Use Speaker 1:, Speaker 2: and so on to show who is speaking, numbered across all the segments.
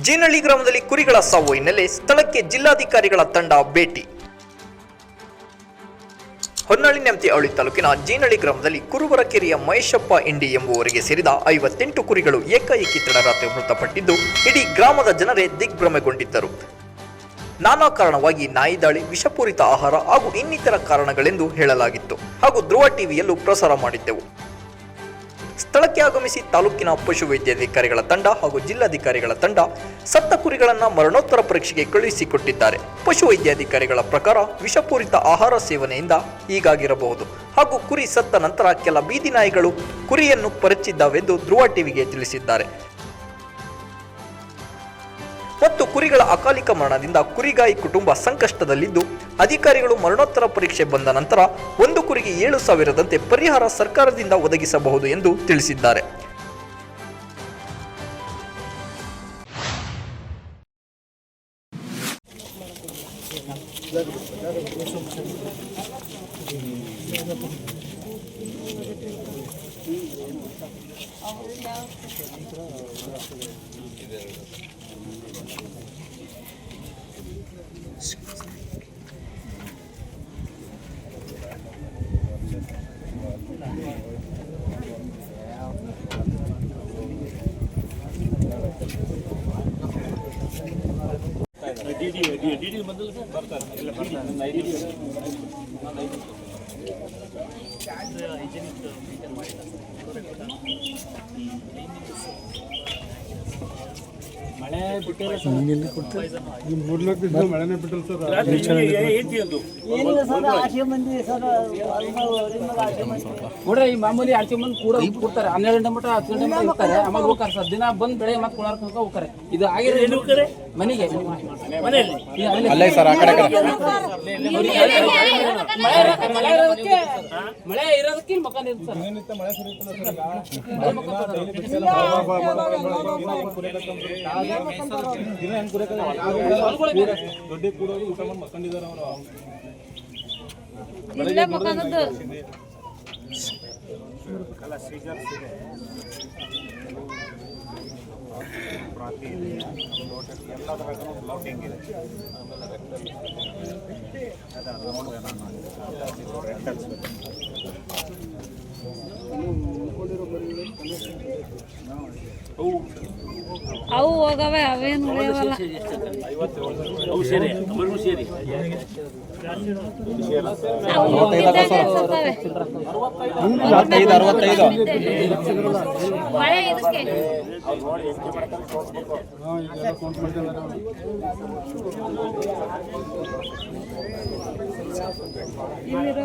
Speaker 1: ಜೀನಹಳ್ಳಿ ಗ್ರಾಮದಲ್ಲಿ ಕುರಿಗಳ ಸಾವು ಹಿನ್ನೆಲೆ ಸ್ಥಳಕ್ಕೆ ಜಿಲ್ಲಾಧಿಕಾರಿಗಳ ತಂಡ ಭೇಟಿ. ಹೊನ್ನಾಳಿ ನೆಮ್ತಿ ಅವಳಿ ತಾಲೂಕಿನ ಜೇನಹಳ್ಳಿ ಗ್ರಾಮದಲ್ಲಿ ಕುರುಬರ ಕೆರೆಯ ಮಹೇಶಪ್ಪ ಇಂಡಿ ಎಂಬುವರಿಗೆ ಸೇರಿದ ಐವತ್ತೆಂಟು ಕುರಿಗಳು ಏಕಾಏಕಿ ತಡರಾತ್ರಿ ಮೃತಪಟ್ಟಿದ್ದು, ಇಡೀ ಗ್ರಾಮದ ಜನರೇ ದಿಗ್ಭ್ರಮೆಗೊಂಡಿದ್ದರು. ನಾನಾ ಕಾರಣವಾಗಿ ನಾಯಿ ದಾಳಿ, ವಿಷಪೂರಿತ ಆಹಾರ ಹಾಗೂ ಇನ್ನಿತರ ಕಾರಣಗಳೆಂದು ಹೇಳಲಾಗಿತ್ತು. ಹಾಗೂ ಧ್ರುವ ಟಿವಿಯಲ್ಲೂ ಪ್ರಸಾರ ಮಾಡಿದ್ದೆವು. ಸ್ಥಳಕ್ಕೆ ಆಗಮಿಸಿ ತಾಲೂಕಿನ ಪಶುವೈದ್ಯಾಧಿಕಾರಿಗಳ ತಂಡ ಹಾಗೂ ಜಿಲ್ಲಾಧಿಕಾರಿಗಳ ತಂಡ ಸತ್ತ ಕುರಿಗಳನ್ನು ಮರಣೋತ್ತರ ಪರೀಕ್ಷೆಗೆ ಕಳುಹಿಸಿಕೊಟ್ಟಿದ್ದಾರೆ. ಪಶುವೈದ್ಯಾಧಿಕಾರಿಗಳ ಪ್ರಕಾರ ವಿಷಪೂರಿತ ಆಹಾರ ಸೇವನೆಯಿಂದ ಹೀಗಾಗಿರಬಹುದು. ಹಾಗೂ ಕುರಿ ಸತ್ತ ನಂತರ ಕೆಲ ಬೀದಿ ನಾಯಿಗಳು ಕುರಿಯನ್ನು ಪರಚಿದ್ದಾವೆಂದು ಧ್ರುವ ಟಿವಿಗೆ ತಿಳಿಸಿದ್ದಾರೆ. ಮತ್ತು ಕುರಿಗಳ ಅಕಾಲಿಕ ಮರಣದಿಂದ ಕುರಿಗಾಯಿ ಕುಟುಂಬ ಸಂಕಷ್ಟದಲ್ಲಿದ್ದು, ಅಧಿಕಾರಿಗಳು ಮರಣೋತ್ತರ ಪರೀಕ್ಷೆ ಬಂದ ನಂತರ ಒಂದು ಕುರಿಗೆ ಏಳು ಸಾವಿರದಂತೆ ಪರಿಹಾರ ಸರ್ಕಾರದಿಂದ ಒದಗಿಸಬಹುದು ಎಂದು ತಿಳಿಸಿದ್ದಾರೆ.
Speaker 2: ಮಳೆನೇ ಬಿಟ್ಟಲ್ಲ ಸರ್
Speaker 3: ಏನಿಲ್ಲ ಸರ್ ಆಶೆ ಮಂದಿ ಸರ್ ನಿಮಗೆ ಆಶೆ ಮಂದಿ
Speaker 4: ನೋಡ್ರಿ ಈ ಮಾಮೂಲಿ ಆರ್ಚಿ ಮಂದಿ ಕೂಡ ಕೊಡ್ತಾರೆ ಹನ್ನೆರಡು ಗಂಟೆ ಮಟ್ಟ ಹತ್ತು ಗಂಟೆ ಮಟ್ಟ ಇರ್ತಾರೆ ಆಮೇಲೆ ಹೋಗ್ತಾರೆ ಸರ್ ದಿನ ಬಂದ್ ಬೆಳೆ ಮತ್ತೆ ಕುಳಾರ್ ತನಕ ಹೋಗ್ತಾರೆ ಇದು ಆಗಿರೋ ಮನೆಗೆ ಮನೆಯಲ್ಲಿ
Speaker 2: ಅಲ್ಲೇ ಸರ್ ಆ ಕಡೆ
Speaker 4: ಮಳೆ ಇರಕ್ಕೆ- ಮಳೆ
Speaker 2: ದೊಡ್ಡ ಕೂಡೋರು ಊಟ ಮಾಡಿ ಮಕ್ಕಂಡಿದ್ದಾರೆ ಅವರು
Speaker 5: ಇಲ್ಲೇ ಮಕ್ಕಂದದ್ದು ಅವು ಹೋಗವೆ ಅವೇನು ಉಳಿಯವಲ್ಲ. ಅವು ಇದ್ದಾಗ ಅನ್ಸುತ್ತವೆ. ಮಳೆ ಇದಕ್ಕೆ. ಇಲ್ಲಿರೋ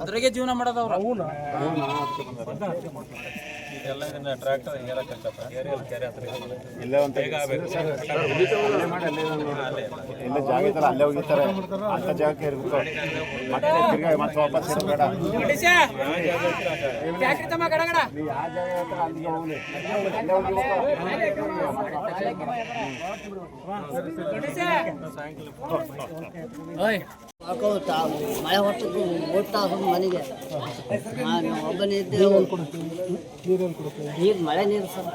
Speaker 4: ಅದ್ರಾಗೆ ಜೀವನ ಮಾಡೋದು ಅವ್ರು
Speaker 6: ಇಲ್ಲೇ ಒಂದು ಎಲ್ಲ ಜಾಗ ಅಲ್ಲೇ ಹೋಗಿರ್ತಾರೆ. ಅಂತ ಜಾಗಕ್ಕೆ ಇರ್ಬೇಕು ಮತ್ತೆ ತಿರ್ಗಾ ಮತ್ತೆ ವಾಪಸ್ ಇರ್ಬೇಡ ನೀವು ಯಾವ ಜಾಗ ಹೇಳ್ತಾರೆ ಅಲ್ಲಿಗೆ ಹೋಗ್ಲಿ. ಅಲ್ಲೇ ಹೋಗಿ
Speaker 3: ಹಾಕೋತ ಮಳೆ ಹೊತ್ತು ಓಡ್ತಾ ಹೋಗಿ ಮನೆಗೆ. ನಾನು ಒಬ್ಬನೇ ಇದ್ದೆ. ನೀರು ಮಳೆ ನೀರು ಸರ್.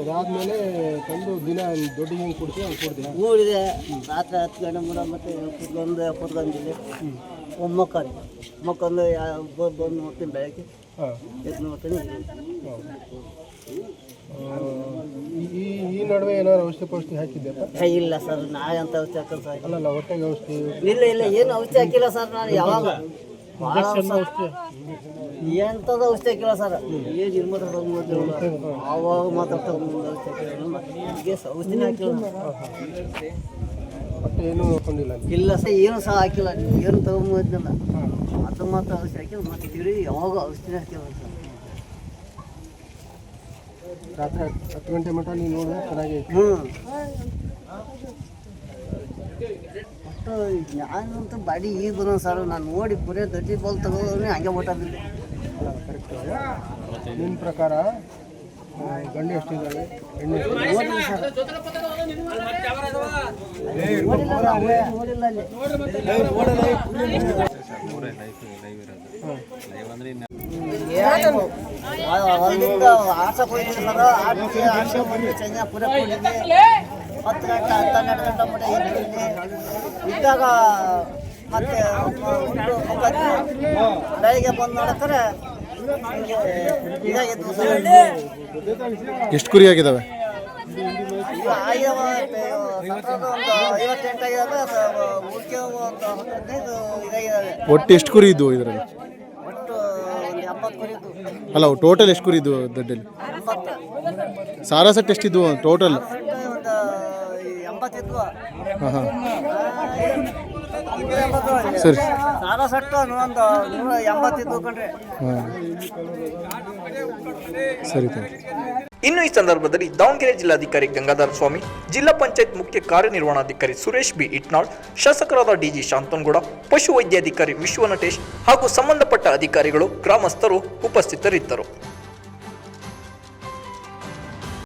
Speaker 2: ಅದಾದ್ಮೇಲೆ ತಂದು ದಿನ ದೊಡ್ಡ ಹಿಂಗೆ ಕೊಡ್ತೀವಿ ಹಂಗೆ ಕೊಡ್ತೀವಿ
Speaker 3: ಊರಿದೆ ರಾತ್ರಿ ಹತ್ತು ಗಂಟೆ ಮೂರ ಮತ್ತೆ ಕುತ್ಕೊಂಡು ಕುತ್ಕೊಂಡಿದ್ದೆ ಒಮ್ಮೆ ಮಕ್ಕಂಡು ಮಕ್ಕಂದು ಬಂದು ನೋಡ್ತೀನಿ ಬೆಳಗ್ಗೆ. ಎದ್ದು ನೋಡ್ತೀನಿ
Speaker 2: ನಡುವೆ ಏನಾದ್ರು ಔಷಧಿ ಪೌಷಧಿ ಹಾಕಿದ್ದೆಪ್ಪ
Speaker 3: ಏ, ಇಲ್ಲ ಸರ್ ನಾ ಅಂತ ಔಷಧಿ ಹಾಕಲ್ಲ ಸರ್
Speaker 2: ಅಲ್ಲಲ್ಲ ಹೊಟ್ಟೆಗೆ ಔಷಧಿ.
Speaker 3: ಇಲ್ಲ ಇಲ್ಲ ಏನು ಔಷಧಿ ಹಾಕಿಲ್ಲ ಸರ್ ನಾನು ಯಾವಾಗ? ಭಾಳ ಔಷಧಿ. ಎಂಥದ್ದು ಔಷಧಿ ಹಾಕಿಲ್ಲ ಸರ್. ಏನು ಇರ್ಬೋದು ಅವಾಗ ಮುಂದೆ ಔಷಧಿ. ಹಾಕಿಲ್ಲ ಈಗ ಔಷಧಿನೇ ಹಾಕಿಲ್ಲ.
Speaker 2: ಮತ್ತೆ ಏನೂ ನೋಡ್ಕೊಂಡಿಲ್ಲ
Speaker 3: ಇಲ್ಲ ಸರ್ ಏನು ಸಹ ಹಾಕಿಲ್ಲ. ಏನು ತಗೊಂಬೋದಿಲ್ಲ ಅದು ಮಾತ್ರ ಔಷಧಿ ಹಾಕಿಲ್ಲ. ಮತ್ತೆ ತಿಳಿ ಯಾವಾಗ ಔಷಧಿ ಹಾಕಿಲ್ಲ ಸರ್
Speaker 2: ರಾತ್ರಿ ಹತ್ತು ಗಂಟೆ ಮಟ್ಟ ನೀವು ನೋಡಿದ್ರೆ ಚೆನ್ನಾಗಿ
Speaker 3: ಹ್ಞೂ. ಒಟ್ಟು ಯಾರಂತ ಬಾಡಿ ಈಗ ಬಂದ ಸರ್ ನಾನು ನೋಡಿ ಬರೀ ದೊಡ್ಡ ಬಾಲ್ ತಗೋದ್ರೆ ಹಂಗೆ ಓಟ ಬಿದ್ದೆ
Speaker 2: ಕರೆಕ್ಟ್ ನಿಮ್ಮ ಪ್ರಕಾರ
Speaker 3: ಗಂಡು ಎಷ್ಟಿದ್ದಾವೆ ಹೆಣ್ಣು
Speaker 7: ಹತ್ತು ಗಂಟೆ ಹತ್ತೆರಡು ಗಂಟೆ ಮಟ್ಟ ಇರ್ತೀನಿ ಇದ್ದಾಗ ಮತ್ತೆ ಬೆಳಿಗ್ಗೆ ಬಂದು ಸರ್
Speaker 3: ಎಷ್ಟು ಕುರಿ ಆಗಿದ್ದಾವೆ ಒಟ್ಟು ಎಷ್ಟು ಕುರಿ ಇದ್ವು ಇದರಲ್ಲಿ? ಅಲ್ಲ ಟೋಟಲ್ ಎಷ್ಟು ಕುರಿ ಇದ್ವು ದಡ್ಡಲ್ಲಿ?
Speaker 7: ಎಂಬತ್ತು
Speaker 3: ಸಾರಾಸಟ್ ಎಷ್ಟಿದ್ವು ಟೋಟಲ್ ಹಾಂ ಹಾಂ. ಸರಿ.
Speaker 7: ಸಾಲ ಸಟ್ಟು ಒಂದು ನೂರ ಎಂಬತ್ತಿದ್ವು ಕಣ್ರಿ
Speaker 3: ಸರಿ
Speaker 1: ಇನ್ನು ಈ ಸಂದರ್ಭದಲ್ಲಿ ದಾವಣಗೆರೆ ಜಿಲ್ಲಾಧಿಕಾರಿ ಗಂಗಾಧರ ಸ್ವಾಮಿ ಜಿಲ್ಲಾ ಪಂಚಾಯತ್ ಮುಖ್ಯ ಕಾರ್ಯನಿರ್ವಹಣಾಧಿಕಾರಿ ಸುರೇಶ್ ಬಿ ಇಟ್ನಾಳ್ ಶಾಸಕರಾದ ಡಿಜಿ ಶಾಂತನಗೌಡ ಪಶುವೈದ್ಯಾಧಿಕಾರಿ ವಿಶ್ವನಟೇಶ್ ಹಾಗೂ ಸಂಬಂಧಪಟ್ಟ ಅಧಿಕಾರಿಗಳು ಗ್ರಾಮಸ್ಥರು ಉಪಸ್ಥಿತರಿದ್ದರು.